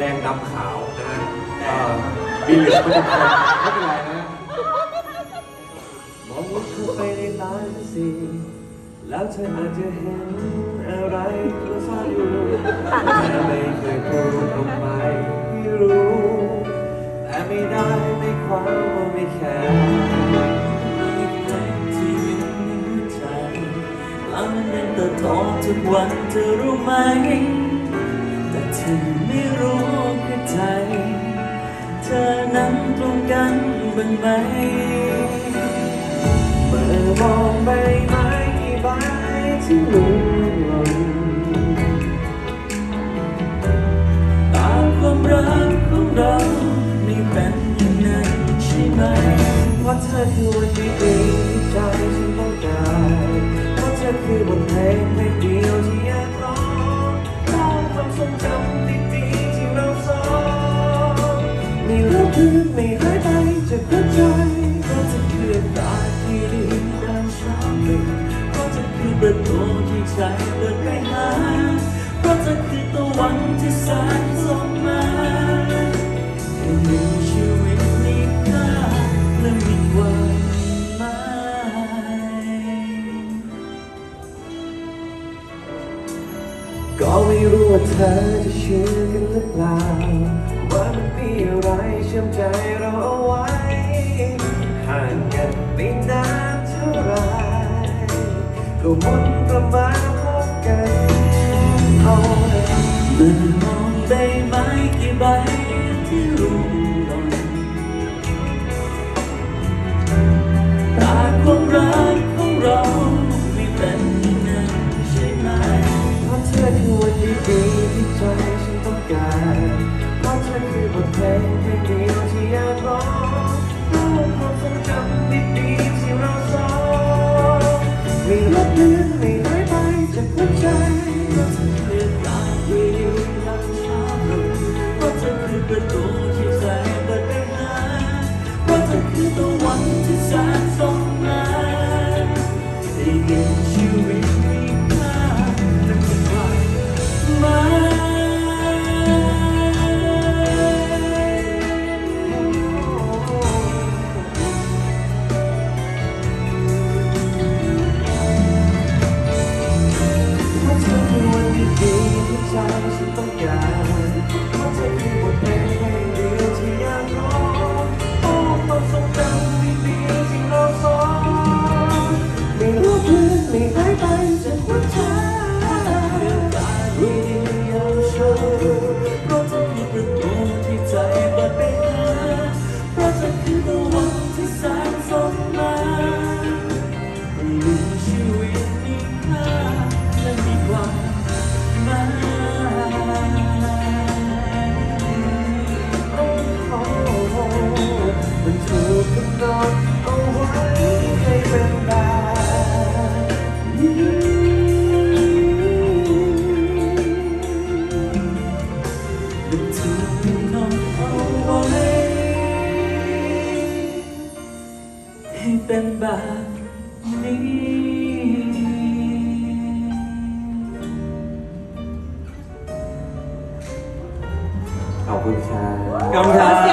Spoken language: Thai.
แดงดำขาวนะฮะเอ่อมีเหลืองมันจะคนไม่เป็นไรนะมองลึกเข้าไปในตาสิแล้วเธออาจจะเห็นอะไรที่ซ่อนอยู่แต่ไม่เคยพูดออกไปให้รู้แต่ไม่ได้ไม่ความว่าไม่แคร์มีใครที่อยู่ในหัวใจแล้วมันยังเติบโตทุกวันเธอรู้ไหม บ้างไหม เมื่อมองใบไม้กี่ใบที่ร่วงหล่นตามความรักของเราไม่เป็นอย่างนั้นใช่ไหมเพราเธอคือวันดีๆที่ใจฉันต้องการเพราะเธอคือบทเพลงเพลงเดียวที่อยากร้อง จกหัวใจะคือตาที่ดีตามเช้าเลยเพราะคือประตูที่ใจเปิดไปหาเพราะคือตะวันที่แสนส่งมาให้มีชีวิตมีค่าและมีความหมายก็ไม่รู้ว่าเธอจะเชื่อกันหรือเปล่าว่ามันมีอะไรเชื่อมใจเรา ก็วนกลับมาพบกันเอาเลยมื่อมองใบไม้กี่ใบที่ร่วงหล่นตาความรักของเราไม่เป็นอย่างนั้นใช่ไหมเพราะเธอคือวันดีๆที่ใจฉันต้องการเพราะเธอคือบทเพลงเพลงเดี ราะเธอคือประตูที่ใจเปิดไปหาเพราเธอคือตะวันที่แสนส่งมาให้เห็นชีวิต ๆ เป็นแบบนี้ ขอบคุณครับ ขอบคุณครับ